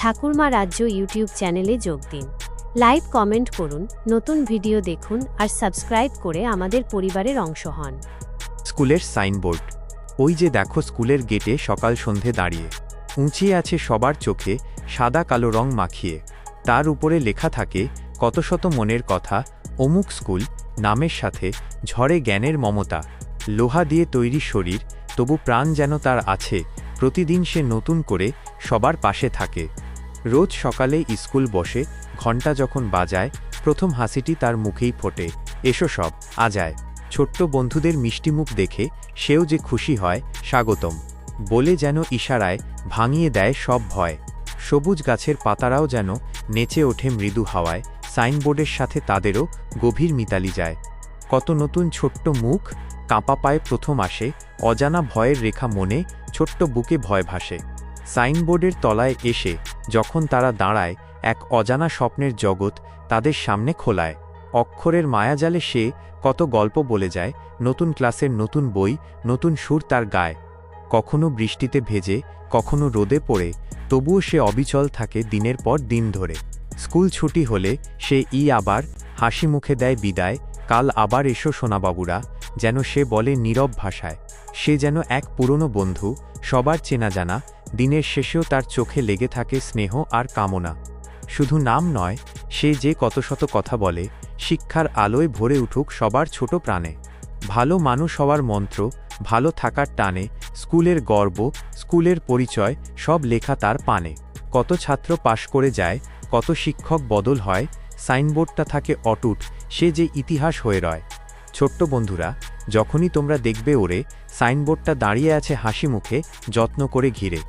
ঠাকুরমা রাজ্য ইউটিউব চ্যানেলে যোগ দিন। লাইক, কমেন্ট করুন, নতুন ভিডিও দেখুন আর সাবস্ক্রাইব করে আমাদের পরিবারের অংশ হন। স্কুলের সাইনবোর্ড। ওই যে দেখো স্কুলের গেটে সকাল সন্ধে দাঁড়িয়ে। উঁচিয়ে আছে সবার চোখে সাদা কালো রং মাখিয়ে। তার উপরে লেখা থাকে, কত শত মনের কথা, অমুক স্কুল, নামের সাথে, ঝড়ে জ্ঞানের মমতা, লোহা দিয়ে তৈরি শরীর, তবু প্রাণ যেন তার আছে, প্রতিদিন সে নতুন করে সবার পাশে থাকে। রোজ সকালে স্কুল বসে ঘণ্টা যখন বাজায়, প্রথম হাসিটি তার মুখেই ফোটে। এসো সব আজায় ছোট্ট বন্ধুদের মিষ্টিমুখ দেখে সেও যে খুশি হয়, স্বাগতম। বলে যেন ইশারায় ভাঙিয়ে দেয় সব ভয়। সবুজ গাছের পাতারাও যেন নেচে ওঠে মৃদু হাওয়ায়, সাইনবোর্ডের সাথে তাদেরও গভীর মিতালি যায়। কত নতুন ছোট্ট মুখ কাঁপা পায়ে প্রথম আসে, অজানা ভয়ের রেখা মনে ছোট্ট বুকে ভয় ভাসে। সাইনবোর্ডের তলায় এসে যখন তারা দাঁড়ায়, এক অজানা স্বপ্নের জগৎ তাদের সামনে খোলায়। অক্ষরের মায়াজালে সে কত গল্প বলে যায়, নতুন ক্লাসের নতুন বই, নতুন সুর তার গায়। কখনো বৃষ্টিতে ভেজে, কখনো রোদে পড়ে, তবুও সে অবিচল থাকে দিনের পর দিন ধরে। স্কুল ছুটি হলে সে ই আবার, হাসি মুখে দেয় বিদায়, কাল আবার এসো সোনাবাবুরা, যেন সে বলে নীরব ভাষায়। সে যেন এক পুরনো বন্ধু, সবার চেনা জানা দিনের শেষেও তার চোখে লেগে থাকে স্নেহ আর কামনা। শুধু নাম নয়, সে যে কত শত কথা বলে, শিক্ষার আলোয় ভরে উঠুক সবার ছোট প্রাণে। ভালো মানুষ হওয়ার মন্ত্র, ভালো থাকার টানে, স্কুলের গর্ব, স্কুলের পরিচয়, সব লেখা তার পানে। কত ছাত্র পাশ করে যায়, কত শিক্ষক বদল হয়, সাইনবোর্ডটা থাকে অটুট, সে যে ইতিহাস হয়ে রয়। ছোট্ট বন্ধুরা যখনই তোমরা দেখবে ওরে, সাইনবোর্ডটা দাঁড়িয়ে আছে হাসি মুখে, যত্ন করে ঘিরে।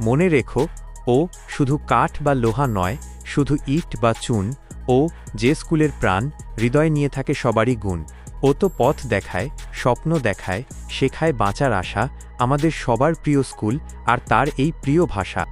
মনে রেখো, ও শুধু কাঠ বা লোহা নয়, শুধু ইট বা চুন, ও যে স্কুলের প্রাণ, হৃদয় নিয়ে থাকে সবারই গুণ। ও তো পথ দেখায়, স্বপ্ন দেখায়, শেখায় বাঁচার আশা, আমাদের সবার প্রিয় স্কুল আর তার এই প্রিয় ভাষা।